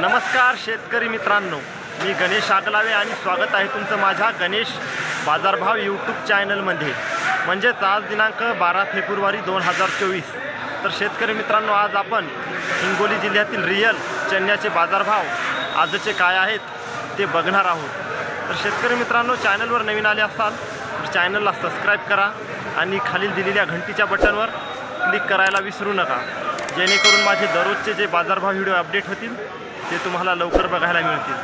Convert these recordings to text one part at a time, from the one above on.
नमस्कार शेतकरी मित्रांनो मी गणेश आगलावे आणि स्वागत आहे तुमचं माझ्या गणेश बाजारभाव यूट्यूब चॅनलमध्ये. म्हणजेच आज दिनांक बारा फेब्रुवारी दोन हजार चोवीस. तर शेतकरी मित्रांनो आज आपण हिंगोली जिल्ह्यातील रिअल चण्याचे बाजारभाव आजचे काय आहेत ते बघणार आहोत. तर शेतकरी मित्रांनो चॅनलवर नवीन आले असाल तर चॅनलला सबस्क्राईब करा आणि खालील दिलेल्या घंटीच्या बटनवर क्लिक करायला विसरू नका. जेणेकरून माझे दररोजचे जे बाजारभाव व्हिडिओ अपडेट होतील ते तुम्हाला लवकर बघायला मिळतील.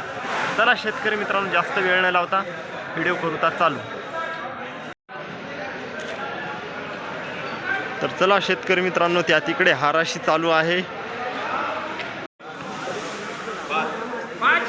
चला शेतकरी मित्रांनो जास्त वेळ न लावता व्हिडिओ करूता चालू. तर चला शेतकरी मित्रांनो त्या तिकडे हाराशी चालू आहे. पाँच।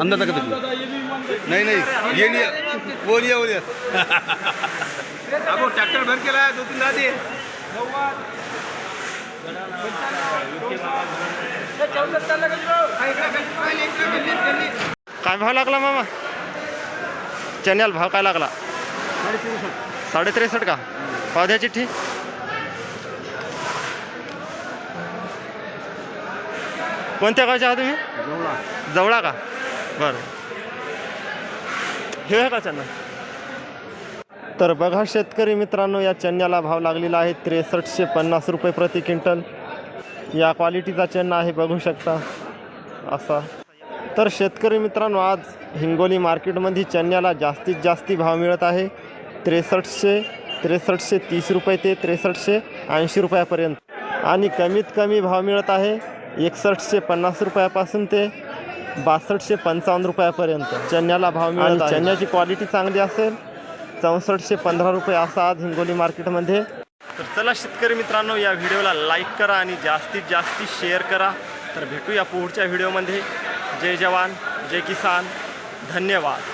अंदर तक देखो नहीं नहीं. ये नहीं वो लिया वो लिया अब ट्रॅक्टर भर केला दो तीन दादी. काय भाव लागला मामा? चण्याला भाव काय लागला? साडे त्रेसष्ट का? पाव द्या चिठ्ठी. कोणत्या गावच्या आहात तुम्ही? जवळा का? बरं हे का चन्ना तर बघा शेतकरी मित्रांनो या चण्याला भाव लागलेला आहे त्रेसष्टशे पन्नास रुपये प्रति क्विंटल. या क्वालिटीचा चन्ना आहे बघू शकता. असा. तर शेतकरी मित्रांनो आज हिंगोली मार्केटमध्ये चण्याला जास्तीत जास्ती भाव मिळत आहे. त्रेसष्टशे त्रेसष्टशे तीस रुपये ते त्रेसष्टशे ऐंशी रुपयापर्यंत. आणि कमीत कमी भाव मिळत आहे एकसष्टशे पन्नास रुपयापासून ते बासष्टशे पंचावन्न रुपयापर्यंत. चण्याला भाव मिळत आहे. चण्याची क्वालिटी चांगली असेल चौसष्टशे पंधरा रुपये असा आज हिंगोली मार्केटमध्ये तर चला शेतकरी मित्रांनो या व्हिडिओला लाईक करा आणि जास्तीत जास्ती शेअर करा. तर भेटूया पुढच्या व्हिडिओमध्ये. जय जवान जय किसान. धन्यवाद.